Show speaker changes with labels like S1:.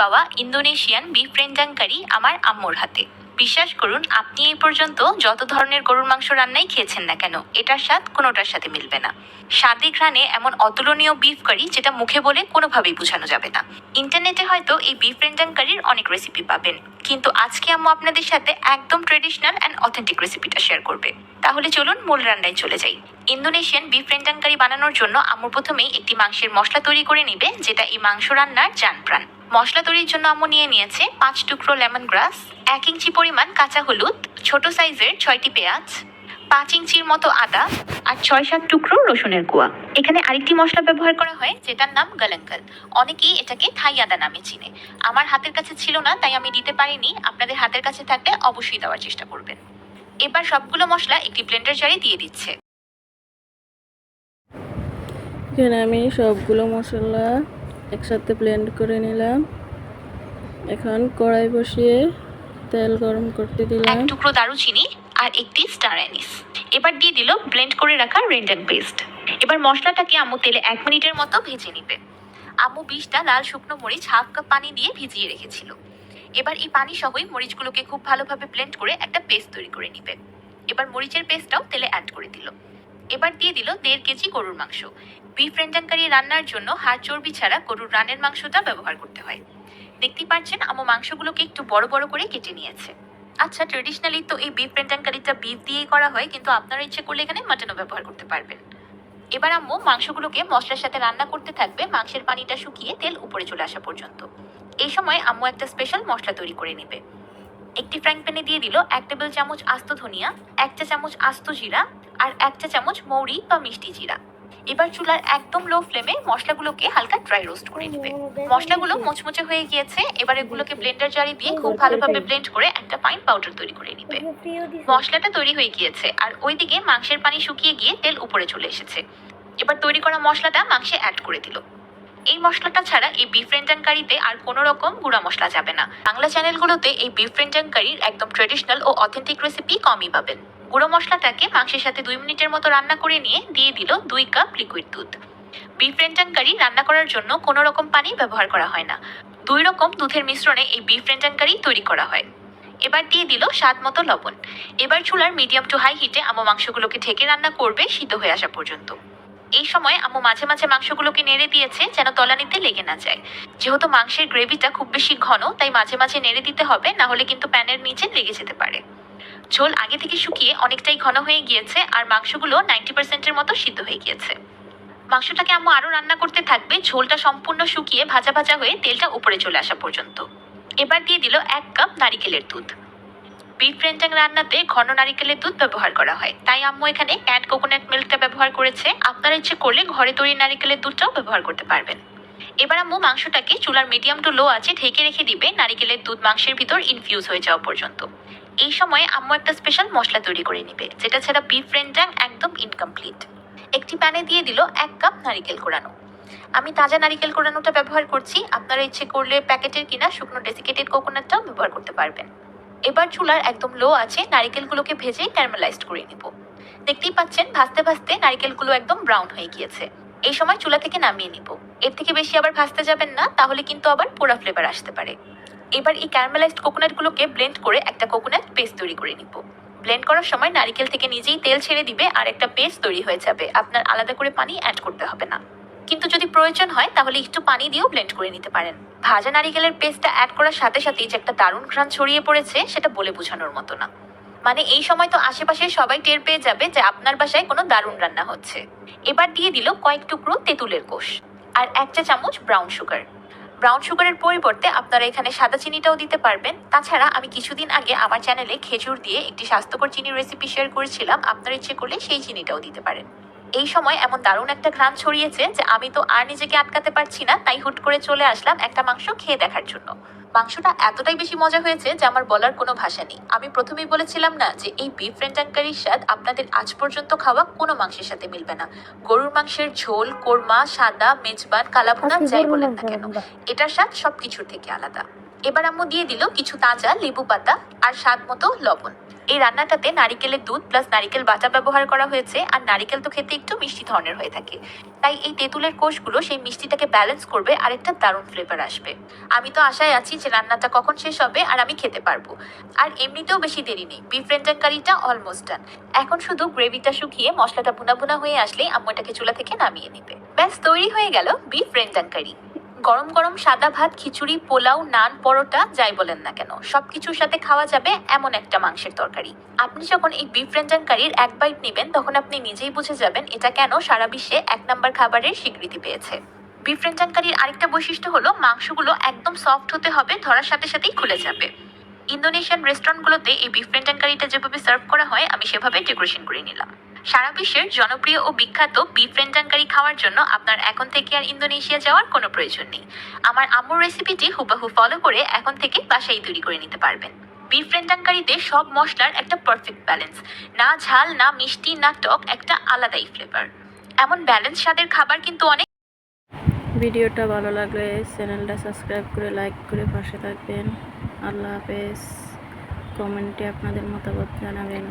S1: পাওয়া Indonesian beef রেন্ডাং কারি আমার আম্মুর হাতে। বিশ্বাস করুন, আপনি এই পর্যন্ত যত ধরনের গরুর মাংস রান্নাই খেয়েছেন না কেন, এটার স্বাদ কোনোটার সাথে মিলবে না। স্বাদে ঘ্রাণে এমন অতুলনীয় বিফ কারি যেটা মুখে বলে কোনোভাবেই বোঝানো যাবে না। ইন্টারনেটে হয়তো এই বিফ রেন্ডাং কারির অনেক রেসিপি পাবেন, কিন্তু আজকে আম্মু আপনাদের সাথে একদম ট্রেডিশনাল অ্যান্ড অথেন্টিক রেসিপিটা শেয়ার করবে। তাহলে চলুন মূল রান্নায় চলে যাই। ইন্দোনেশিয়ান বিফ রেন্ডাং কারি বানানোর জন্য আম্মু প্রথমেই একটি মাংসের মশলা তৈরি করে নিবে, যেটা এই মাংস রান্নার জান প্রাণ মশলা তৈরির জন্য আম্মু নিয়ে নিয়েছে পাঁচ টুকরো লেমন গ্রাস, এক ইঞ্চি পরিমাণ কাঁচা হলুদ, ছোট সাইজের ছয়টি পেঁয়াজ, পাঁচ ইঞ্চির মতো আদা আর ছয় সাত টুকরো রসুনের কুয়া এখানে আরেকটি মশলা ব্যবহার করা হয়, যেটার নাম গালাঙ্কাল অনেকেই এটাকে থাই আদা নামে চিনে। আমার হাতের কাছে ছিল না, তাই আমি দিতে পারিনি। আপনাদের হাতের কাছে থাকলে অবশ্যই দেওয়ার চেষ্টা করবেন। এবার সবগুলো মশলা একটি ব্লেন্ডার জারে দিয়ে দিচ্ছে।
S2: এখানে আমি সবগুলো মশলা একসাথে ব্লেন্ড করে নিলাম। এখন কড়াই বসিয়ে তেল গরম করতে দিলাম।
S1: টুকরো দারুচিনি আর একটি স্টার অ্যানিস এবার দিয়ে দিল ব্লেন্ড করে রাখা রেন্ডান পেস্ট এবার মশলাটাকে আম্মু তেলে এক মিনিটের মতো ভেজে নিবে। আম্মু বিশটা লাল শুকনো মরিচ হাফ কাপ পানি দিয়ে ভিজিয়ে রেখেছিল। এবার এই পানি সহই মরিচগুলোকে খুব ভালোভাবে ব্লেন্ড করে একটা পেস্ট তৈরি করে নিবে। এবার মরিচের পেস্টটাও তেলে অ্যাড করে দিল। এবার দিয়ে দিল দেড় কেজি গরুর মাংস। বিফ রেন্ডানকারি রান্নার জন্য হাড় চর্বি ছাড়া গরুর রানের মাংসটা ব্যবহার করতে হয়। দেখতেই পাচ্ছেন আম্মু মাংসগুলোকে একটু বড় বড় করে কেটে নিয়েছে। আচ্ছা ট্রেডিশনালি তো এই বিফ রেন্ডানকারিটা বিফ দিয়েই করা হয়, কিন্তু আপনারা ইচ্ছে করলে এখানে মাটনও ব্যবহার করতে পারবেন। এবার আম্মু মাংসগুলোকে মশলার সাথে রান্না করতে থাকবে, মাংসের পানিটা শুকিয়ে তেল উপরে চলে আসা পর্যন্ত। এই সময় আম্মু একটা স্পেশাল মশলা তৈরি করে নেবে। একটি ফ্রাইং প্যানে দিয়ে দিল এক টেবিল চামচ আস্ত ধনিয়া, এক চা চামচ আস্ত জিরা আর এক চা চামচ মৌরি বা মিষ্টি জিরা। এবার চুলার একদম লো ফ্লেমে মশলাগুলোকে হালকা ড্রাই রোস্ট করে নেবে। মশলাগুলো মুচমুচে হয়ে গিয়েছে এবার এগুলোকে ব্লেন্ডার জারে দিয়ে খুব ভালোভাবে ব্লেন্ড করে একটা ফাইন পাউডার তৈরি করে নিবে। মশলাটা তৈরি হয়ে গিয়েছে আর ওইদিকে মাংসের পানি শুকিয়ে গিয়ে তেল উপরে চলে এসেছে। এবার তৈরি করা মশলাটা মাংসে অ্যাড করে দিল। এই মশলাটা ছাড়া এই বিফ রেন্টান কারিতে আর কোনো রকম গুঁড়া মশলা যাবে না। বাংলা চ্যানেলগুলোতে এই বিফ রেন্টান কারির একদম ট্রেডিশনাল ও অথেন্টিক রেসিপি কমই পাবেন। গুঁড়ো মশলাটাকে মাংসের সাথে দুই মিনিটের মতো রান্না করে নিয়ে দিয়ে দিল দুই কাপ লিকুইড দুধ। বিফ রেন্টান কারি রান্না করার জন্য কোনো রকম পানি ব্যবহার করা হয় না। দুই রকম দুধের মিশ্রণে এই বিফ রেন্টান কারি তৈরি করা হয়। এবার দিয়ে দিল স্বাদ মতো লবণ। এবার চুলার মিডিয়াম টু হাই হিটে আমো মাংসগুলোকে ঢেকে রান্না করবে সিদ্ধ হয়ে আসা পর্যন্ত। এই সময় আমু মাঝে মাঝে মাংসগুলোকে নেড়ে দিয়েছে যেন তলানিতে লেগে না যায়। যেহেতু মাংসের গ্রেভিটা খুব বেশি ঘন, তাই মাঝে মাঝে নেড়ে দিতে হবে, না হলে কিন্তু প্যানের নিচে লেগে যেতে পারে। ঝোল আগে থেকে শুকিয়ে অনেকটাই ঘন হয়ে গিয়েছে আর মাংসগুলো নাইনটি পার্সেন্টের মতো সিদ্ধ হয়ে গিয়েছে। মাংসটাকে আম্মু আরও রান্না করতে থাকবে, ঝোলটা সম্পূর্ণ শুকিয়ে ভাজা ভাজা হয়ে তেলটা উপরে চলে আসা পর্যন্ত। এবার দিয়ে দিল এক কাপ নারিকেলের দুধ। বিফ রেন্টাং রান্নাতে ঘন নারিকেলের দুধ ব্যবহার করা হয়। তাই আম্মু এখানে ক্যাট কোকোনাট মিল্কটা ব্যবহার করেছে। আপনারা ইচ্ছে করলে ঘরে তৈরি নারিকেলের দুধটাও ব্যবহার করতে পারবেন। এবার আম্মু মাংসটাকে চুলার মিডিয়াম টু লো আছে ঢেকে রেখে দিবে। নারিকেলের দুধ মাংসের ভিতর ইনফিউজ হয়ে যাওয়া পর্যন্ত। এই সময়ে আম্মু একটা স্পেশাল মশলা তৈরি করে নিবে, যেটা ছাড়া বিফ রেন্টাং একদম ইনকমপ্লিট একটি প্যানে দিয়ে দিল এক কাপ নারিকেল কোড়ানো আমি তাজা নারিকেল কোড়ানোটা ব্যবহার করছি। আপনারা ইচ্ছে করলে প্যাকেটের কিনা শুকনো ডেসিকেটেড কোকোনাটটাও ব্যবহার করতে পারবেন। এবার চুলার একদম লো আছে নারিকেলগুলোকে ভেজে ক্যারামেলাইজড করে নিব। দেখতেই পাচ্ছেন, ভাজতে ভাজতে নারিকেলগুলো একদম ব্রাউন হয়ে গিয়েছে। এই সময় চুলা থেকে নামিয়ে নিব। এর থেকে বেশি আবার ভাজতে যাবেন না, তাহলে কিন্তু আবার পোড়া ফ্লেভার আসতে পারে। এবার এই ক্যারামেলাইজড কোকোনাটগুলোকে ব্লেন্ড করে একটা কোকোনাট পেস্ট তৈরি করে নিব। ব্লেন্ড করার সময় নারিকেল থেকে নিজেই তেল ছেড়ে দিবে আর একটা পেস্ট তৈরি হয়ে যাবে। আপনার আলাদা করে পানি অ্যাড করতে হবে না। কিন্তু যদি প্রয়োজন হয়, তাহলে একটু পানি দিয়েও ব্লেন্ড করে নিতে পারেন। ভাজা নারিকেলের পেস্টটা অ্যাড করার সাথে সাথেই যে একটা দারুণ ঘ্রাণ ছড়িয়ে পড়েছে, সেটা বলে বোঝানোর মতো না। মানে এই সময় তো আশেপাশে সবাই টের পেয়ে যাবে যে আপনার বাসায় কোনো দারুণ রান্না হচ্ছে। এবার দিয়ে দিল কয়েক টুকরো তেঁতুলের কোষ আর এক চা চামচ ব্রাউন সুগার ব্রাউন সুগারের পরিবর্তে আপনারা এখানে সাদা চিনিটাও দিতে পারবেন। তাছাড়া আমি কিছুদিন আগে আমার চ্যানেলে খেজুর দিয়ে একটি স্বাস্থ্যকর চিনির রেসিপি শেয়ার করেছিলাম। আপনারা ইচ্ছে করলে সেই চিনিটাও দিতে পারেন। এই সময় এমন দারুণ একটা ঘ্রাণ ছড়িয়েছে যে আমি তো আর নিজেকে আটকাতে পারছি না তাই হুট করে চলে আসলাম একটা মাংস খেয়ে দেখার জন্য। মাংসটা এতটাই বেশি মজা হয়েছে যে আমার বলার কোনো ভাষা নেই। আমি প্রথমেই বলেছিলাম না যে এই বিফ রেন্টানকারির স্বাদ আপনাদের আজ পর্যন্ত খাওয়া কোনো মাংসের সাথে মিলবে না। গরুর মাংসের ঝোল কোরমা সাদা মেজবান কালাভুনা যাই বলেন না কেন। এটার স্বাদ সব কিছুর থেকে আলাদা। এবার আম্মু দিয়ে দিল কিছু তাজা লেবু পাতা আর স্বাদ মতো লবণ। এই রান্নাটাতে নারিকেলের দুধ প্লাস নারিকেল বাটা ব্যবহার করা হয়েছে আর নারিকেল তো খেতে একটু মিষ্টি ধরনের হয়ে থাকে। তাই এই তেঁতুলের কোষগুলো সেই মিষ্টিটাকে ব্যালেন্স করবে আর একটা দারুণ ফ্লেভার আসবে। আমি তো আশায় আছি যে রান্নাটা কখন শেষ হবে আর আমি খেতে পারব। আর এমনিতেও বেশি দেরি নেই বিফ রেন্টান কারিটা অলমোস্ট ডান এখন শুধু গ্রেভিটা শুকিয়ে মশলাটা ভুনা ভুনা হয়ে আসলে আম্মু এটাকে চুলা থেকে নামিয়ে নেবে। ব্যাস, তৈরি হয়ে গেল বিফ রেন্টান কারি গরম গরম সাদা ভাত, খিচুড়ি, পোলাও, নান, পরোটা, যাই বলেন না কেন সব কিছুর সাথে খাওয়া যাবে এমন একটা মাংসের তরকারি। আপনি যখন এই বিফ রেঞ্জান কারির এক বাইট নেবেন, তখন আপনি নিজেই বুঝে যাবেন এটা কেন সারা বিশ্বে এক নম্বর খাবারের স্বীকৃতি পেয়েছে। বিফ রেঞ্জান কারির আরেকটা বৈশিষ্ট্য হলো, মাংসগুলো একদম সফট হতে হবে, ধরার সাথে সাথেই খুলে যাবে। ইন্দোনেশিয়ান রেস্টুরেন্টগুলোতে এই বিফ রেঞ্জান যেভাবে সার্ভ করা হয়, আমি সেভাবে ডেকোরেশন করে নিলাম। সারা বিশ্বের জনপ্রিয় ও বিখ্যাত বিফ রেঞ্জান খাওয়ার জন্য আপনার এখন থেকে আর ইন্দোনেশিয়া যাওয়ার কোনো প্রয়োজন নেই। আমার আম্মুর রেসিপিটি হুবাহু ফলো করে এখন থেকে বাসায় তৈরি করে নিতে পারবেন। বিফ রেন্টানকারিতে সব মশলার একটা পারফেক্ট ব্যালেন্স না ঝাল, না মিষ্টি, না টক, একটা আলাদাই ফ্লেভার এমন ব্যালেন্স স্বাদের খাবার কিন্তু অনেক
S2: ভিডিওটা ভালো লাগলে চ্যানেলটা সাবস্ক্রাইব করে লাইক করে পাশে থাকবেন। আল্লাহ হাফেজ। কমেন্টে আপনাদের মতামত জানাবেন।